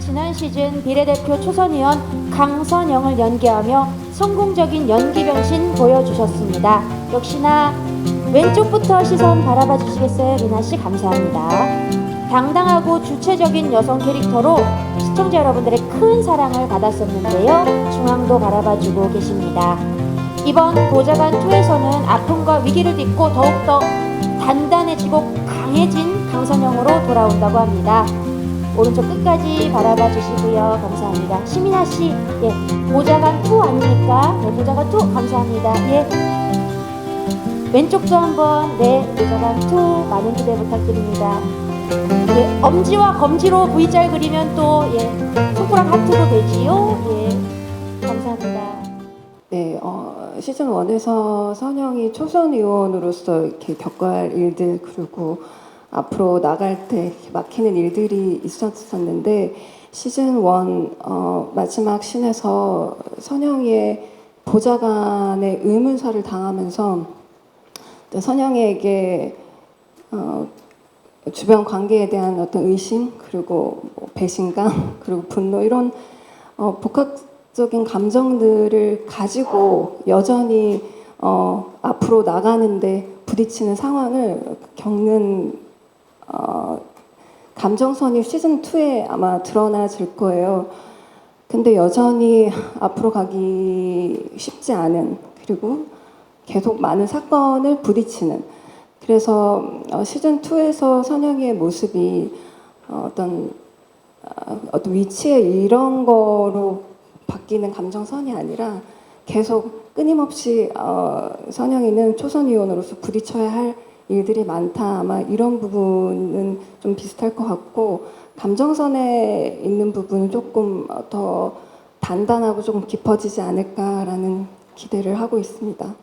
지난 시즌 비례대표 초선의원 강선영을 연기하며 성공적인 연기 변신 보여주셨습니다. 역시나 왼쪽부터 시선 바라봐 주시겠어요, 리나 씨? 감사합니다. 당당하고 주체적인 여성 캐릭터로 시청자 여러분들의 큰 사랑을 받았었는데요. 중앙도 바라봐 주고 계십니다. 이번 보좌관 2에서는 아픔과 위기를 딛고 더욱더 단단해지고 강해진 강선영으로 돌아온다고 합니다. 오른쪽 끝까지 바라봐 주시고요. 감사합니다. 시민아 씨, 예, 보좌관 2 아닙니까? 네, 보좌관 2 감사합니다. 예. 왼쪽도 한번 네, 보좌관 2 많은 기대 부탁드립니다. 예, 엄지와 검지로 V자를 그리면 또 예, 손가락 하트도 되지요. 예, 감사합니다. 네, 어, 시즌 1에서 선영이 초선 의원으로서 이렇게 겪어야 할 일들 그리고 앞으로 나갈 때 막히는 일들이 있었었는데 시즌 1 어, 마지막 신에서 선영이의 보좌관의 의문사를 당하면서 또 선영이에게 어, 주변 관계에 대한 어떤 의심 그리고 뭐 배신감 그리고 분노 이런 어, 복합적인 감정들을 가지고 여전히 어, 앞으로 나가는데 부딪히는 상황을 겪는 어, 감정선이 시즌 2에 아마 드러나질 거예요. 근데 여전히 앞으로 가기 쉽지 않은 그리고 계속 많은 사건을 부딪히는 그래서 어, 시즌 2에서 선영이의 모습이 어, 어떤 어, 어떤 위치에 이런 거로 바뀌는 감정선이 아니라 계속 끊임없이 어, 선영이는 초선 의원으로서 부딪혀야 할 일들이 많다 아마 이런 부분은 좀 비슷할 것 같고 감정선에 있는 부분은 조금 더 단단하고 조금 깊어지지 않을까라는 기대를 하고 있습니다.